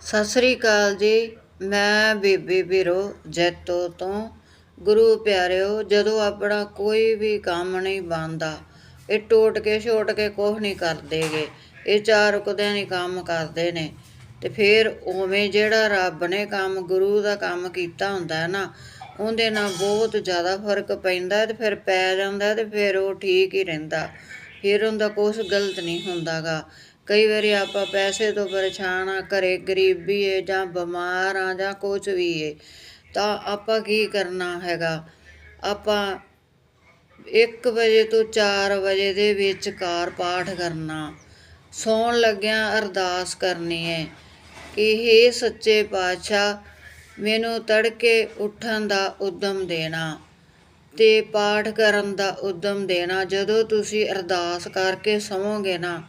ਸਤਿ ਸ੍ਰੀ ਅਕਾਲ ਜੀ। ਮੈਂ ਬੀਬੀ ਵੀਰੋ ਜੈਤੋ ਤੋਂ। ਗੁਰੂ ਪਿਆਰਿਓ, ਜਦੋਂ ਆਪਣਾ ਕੋਈ ਵੀ ਕੰਮ ਨਹੀਂ ਬਣਦਾ, ਇਹ ਟੋਟ ਕੇ ਛੋਟ ਕੇ ਕੁਛ ਨਹੀਂ ਕਰਦੇਗੇ। ਇਹ ਚਾਰ ਕੁਦਿਆਂ ਨਹੀਂ ਕੰਮ ਕਰਦੇ ਨੇ। ਤੇ ਫਿਰ ਉਵੇਂ ਜਿਹੜਾ ਰੱਬ ਨੇ ਕੰਮ, ਗੁਰੂ ਦਾ ਕੰਮ ਕੀਤਾ ਹੁੰਦਾ ਹੈ ਨਾ, ਉਹਦੇ ਨਾਲ ਬਹੁਤ ਜ਼ਿਆਦਾ ਫ਼ਰਕ ਪੈਂਦਾ ਤੇ ਫਿਰ ਪੈ ਜਾਂਦਾ ਤੇ ਫਿਰ ਉਹ ਠੀਕ ਹੀ ਰਹਿੰਦਾ। ਫਿਰ ਉਹਦਾ ਕੁਛ ਗਲਤ ਨਹੀਂ ਹੁੰਦਾਗਾ। ਕਈ ਵਾਰੀ ਆਪਾਂ ਪੈਸੇ ਤੋਂ ਪਰੇਸ਼ਾਨ ਆ, ਘਰੇ ਗਰੀਬੀ ਏ ਜਾਂ ਬਿਮਾਰ ਆ ਜਾਂ ਕੁਝ ਵੀ ਏ, ਤਾਂ ਆਪਾਂ ਕੀ ਕਰਨਾ ਹੈਗਾ? ਆਪਾਂ 1 ਵਜੇ ਤੋਂ 4 ਵਜੇ ਦੇ ਵਿਚਕਾਰ ਪਾਠ ਕਰਨਾ, ਸੌਣ ਲੱਗਿਆਂ ਅਰਦਾਸ ਕਰਨੀ ਹੈ ਕਿ ਹੇ ਸੱਚੇ ਪਾਤਸ਼ਾਹ, ਮੈਨੂੰ ਤੜਕੇ ਉੱਠਣ ਦਾ ਉਦਮ ਦੇਣਾ ਤੇ ਪਾਠ ਕਰਨ ਦਾ ਉਦਮ ਦੇਣਾ। ਜਦੋਂ ਤੁਸੀਂ ਅਰਦਾਸ ਕਰਕੇ ਸੌਂਗੇ ਨਾ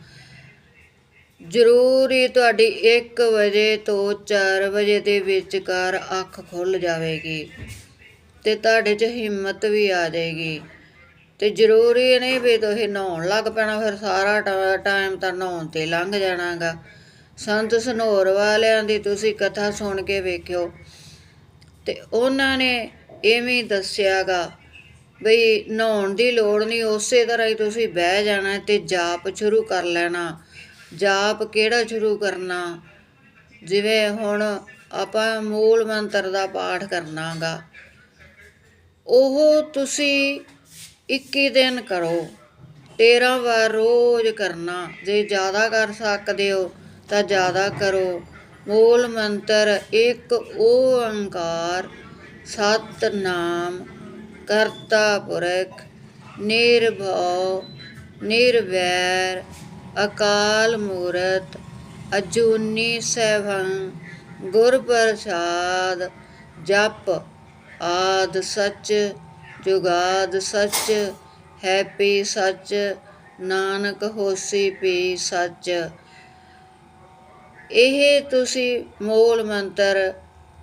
ਜ਼ਰੂਰ ਹੀ ਤੁਹਾਡੀ 1 ਵਜੇ ਤੋਂ 4 ਵਜੇ ਦੇ ਵਿਚਕਾਰ ਅੱਖ ਖੁੱਲ ਜਾਵੇਗੀ ਤੇ ਤੁਹਾਡੇ 'ਚ ਹਿੰਮਤ ਵੀ ਆ ਜਾਏਗੀ। ਤੇ ਜ਼ਰੂਰੀ ਨਹੀਂ ਵੀ ਤੁਸੀਂ ਨਹਾਉਣ ਲੱਗ ਪੈਣਾ, ਫਿਰ ਸਾਰਾ ਟਾਈਮ ਤਾਂ ਨਹਾਉਣ ਤੇ ਲੰਘ ਜਾਣਾਗਾ। ਸੰਤ ਸਨੋਰ ਵਾਲਿਆਂ ਦੀ ਤੁਸੀਂ ਕਥਾ ਸੁਣ ਕੇ ਵੇਖਿਓ। ਤੇ ਉਹਨਾਂ ਨੇ ਐਵੇਂ ਹੀ ਦੱਸਿਆਗਾ ਬਈ ਨਹਾਉਣ ਦੀ ਲੋੜ ਨਹੀਂ, ਉਸੇ ਤਰ੍ਹਾਂ ਹੀ ਤੁਸੀਂ ਬਹਿ ਜਾਣਾ ਤੇ ਜਾਪ ਸ਼ੁਰੂ ਕਰ ਲੈਣਾ। ਜਾਪ ਕਿਹੜਾ ਸ਼ੁਰੂ ਕਰਨਾ? ਜਿਵੇਂ ਹੁਣ ਆਪਾਂ ਮੂਲ ਮੰਤਰ ਦਾ ਪਾਠ ਕਰਨਾਗਾ, ਉਹ ਤੁਸੀਂ 21 ਦਿਨ ਕਰੋ 13 ਵਾਰ ਰੋਜ਼ ਕਰਨਾ। ਜੇ ਜ਼ਿਆਦਾ ਕਰ ਸਕਦੇ ਹੋ ਤਾਂ ਜ਼ਿਆਦਾ ਕਰੋ। ਮੂਲ ਮੰਤਰ ਇੱਕ ਓੰਕਾਰ ਸਤਨਾਮ ਕਰਤਾ ਪੁਰਖ, ਨਿਰਭਉ, ਨਿਰਵੈਰ ਅਕਾਲ ਮੂਰਤ ਅਜੂਨੀ ਸੈਭੰ, ਗੁਰ ਪ੍ਰਸਾਦ ਜਪ ਆਦ ਸੱਚ, ਜੁਗਾਦ ਸੱਚ ਹੈਪੀ ਸੱਚ, ਨਾਨਕ ਹੋਸੀ ਪੀ ਸੱਚ। ਇਹ ਤੁਸੀਂ ਮੂਲ ਮੰਤਰ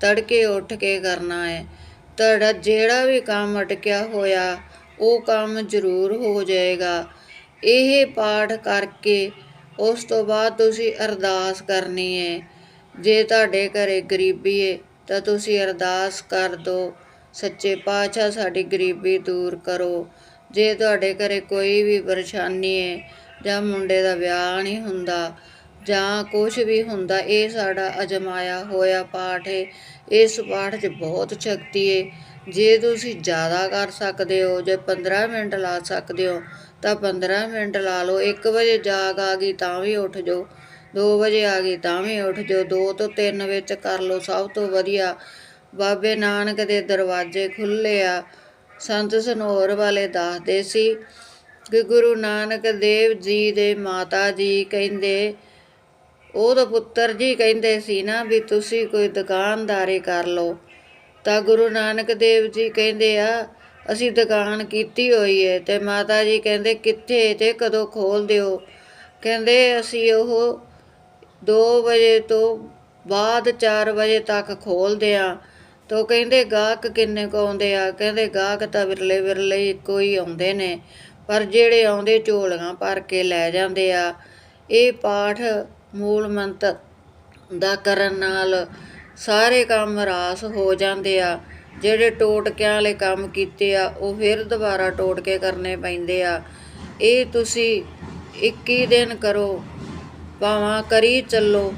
ਤੜਕੇ ਉੱਠ ਕੇ ਕਰਨਾ ਹੈ। ਤੁਹਾਡਾ ਜਿਹੜਾ ਵੀ ਕੰਮ ਅਟਕਿਆ ਹੋਇਆ, ਉਹ ਕੰਮ ਜ਼ਰੂਰ ਹੋ ਜਾਏਗਾ। ਇਹ ਪਾਠ ਕਰਕੇ ਉਸ ਤੋਂ ਬਾਅਦ ਤੁਸੀਂ ਅਰਦਾਸ ਕਰਨੀ ਹੈ ਜੇ ਤੁਹਾਡੇ ਘਰੇ ਗਰੀਬੀ ਹੈ ਤਾਂ ਤੁਸੀਂ ਅਰਦਾਸ ਕਰ ਦਿਓ ਸੱਚੇ ਪਾਤਸ਼ਾਹ ਸਾਡੀ ਗਰੀਬੀ ਦੂਰ ਕਰੋ। ਜੇ ਤੁਹਾਡੇ ਘਰੇ ਕੋਈ ਵੀ ਪਰੇਸ਼ਾਨੀ ਹੈ ਜਾਂ ਮੁੰਡੇ ਦਾ ਵਿਆਹ ਨਹੀਂ ਹੁੰਦਾ ਜਾਂ ਕੁਝ ਵੀ ਹੁੰਦਾ, ਇਹ ਸਾਡਾ ਅਜਮਾਇਆ ਹੋਇਆ ਪਾਠ ਹੈ ਇਸ ਪਾਠ 'ਚ ਬਹੁਤ ਸ਼ਕਤੀ ਹੈ ਜੇ ਤੁਸੀਂ ਜ਼ਿਆਦਾ ਕਰ ਸਕਦੇ ਹੋ, ਜੇ 15 ਮਿੰਟ ਲਾ ਸਕਦੇ ਹੋ ਤਾਂ 15 ਮਿੰਟ ਲਾ ਲਓ 1 ਵਜੇ ਜਾਗ ਆ ਗਈ ਤਾਂ ਵੀ ਉੱਠ ਜਾਓ 2 ਵਜੇ ਆ ਗਈ ਤਾਂ ਵੀ ਉੱਠ ਜਾਓ 2 ਤੋਂ 3 ਵਿੱਚ ਕਰ ਲਓ, ਸਭ ਤੋਂ ਵਧੀਆ। ਬਾਬੇ ਨਾਨਕ ਦੇ ਦਰਵਾਜ਼ੇ ਖੁੱਲੇ ਆ, ਸੰਤ ਸਨੋਰ ਵਾਲੇ ਦੱਸਦੇ ਸੀ ਕਿ ਗੁਰੂ ਨਾਨਕ ਦੇਵ ਜੀ ਦੇ ਮਾਤਾ ਜੀ ਕਹਿੰਦੇ ਉਹਦਾ ਪੁੱਤਰ ਜੀ ਕਹਿੰਦੇ ਸੀ ਨਾ ਵੀ ਤੁਸੀਂ ਕੋਈ ਦੁਕਾਨਦਾਰੀ ਕਰ ਲਓ। ਤਾਂ ਗੁਰੂ ਨਾਨਕ ਦੇਵ ਜੀ ਕਹਿੰਦੇ ਆ ਅਸੀਂ ਦੁਕਾਨ ਕੀਤੀ ਹੋਈ ਹੈ ਤੇ ਮਾਤਾ ਜੀ ਕਹਿੰਦੇ, ਕਿੱਥੇ ਤੇ ਕਦੋਂ ਖੋਲ ਦਿਓ? ਕਹਿੰਦੇ, ਅਸੀਂ ਉਹ 2 ਵਜੇ ਤੋਂ ਬਾਅਦ 4 ਵਜੇ ਤੱਕ ਖੋਲਦੇ ਆ। ਤੋ ਕਹਿੰਦੇ, ਗਾਹਕ ਕਿੰਨੇ ਕੁ ਆਉਂਦੇ ਆ? ਕਹਿੰਦੇ, ਗਾਹਕ ਤਾਂ ਵਿਰਲੇ ਵਿਰਲੇ ਕੋਈ ਆਉਂਦੇ ਨੇ, ਪਰ ਜਿਹੜੇ ਆਉਂਦੇ ਝੋਲੀਆਂ ਭਰ ਕੇ ਲੈ ਜਾਂਦੇ ਆ। ਇਹ ਪਾਠ ਮੂਲ ਮੰਤਰ ਦਾ ਕਰਨ ਨਾਲ ਸਾਰੇ ਕੰਮ ਰਾਸ ਹੋ ਜਾਂਦੇ ਆ। ਜਿਹੜੇ ਟੋਟਕਿਆਂ ਵਾਲੇ ਕੰਮ ਕੀਤੇ ਆ, ਉਹ ਫਿਰ ਦੁਬਾਰਾ ਟੋਟਕੇ ਕਰਨੇ ਪੈਂਦੇ ਆ। ਇਹ ਤੁਸੀਂ 21 ਦਿਨ ਕਰੋ, ਭਾਵਾਂ ਕਰੀ ਚੱਲੋ,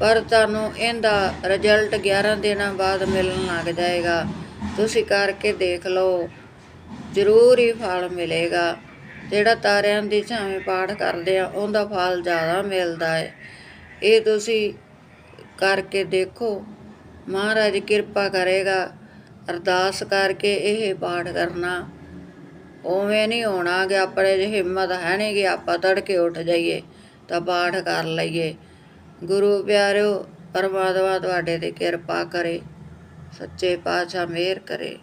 ਪਰ ਤੁਹਾਨੂੰ ਇਹਦਾ ਰਿਜ਼ਲਟ 11 ਦਿਨਾਂ ਬਾਅਦ ਮਿਲਣ ਲੱਗ ਜਾਏਗਾ। ਤੁਸੀਂ ਕਰਕੇ ਦੇਖ ਲਓ, ਜ਼ਰੂਰ ਹੀ ਫਲ ਮਿਲੇਗਾ। ਜਿਹੜਾ ਤਾਰਿਆਂ ਦੀ ਛਾਵੇਂ ਪਾਠ ਕਰਦੇ ਆ, ਉਹਦਾ ਫਲ ਜ਼ਿਆਦਾ ਮਿਲਦਾ ਹੈ ਇਹ ਤੁਸੀਂ ਕਰਕੇ ਦੇਖੋ। ਮਹਾਰਾਜ ਕਿਰਪਾ ਕਰੇਗਾ। ਅਰਦਾਸ ਕਰਕੇ ਇਹ ਪਾਠ ਕਰਨਾ। ਉਵੇਂ ਨਹੀਂ ਹੋਣਾ ਕਿ ਆਪਣੇ ਜੇ ਹਿੰਮਤ ਹੈ ਨਹੀਂ ਕਿ ਆਪਾਂ ਤੜਕੇ ਉੱਠ ਜਾਈਏ ਤਾਂ ਪਾਠ ਕਰ ਲਈਏ। ਗੁਰੂ ਪਿਆਰਿਓ, ਪਰਮਾਤਮਾ ਤੁਹਾਡੇ ਤੇ ਕਿਰਪਾ ਕਰੇ, ਸੱਚੇ ਪਾਤਸ਼ਾਹ ਮਿਹਰ ਕਰੇ।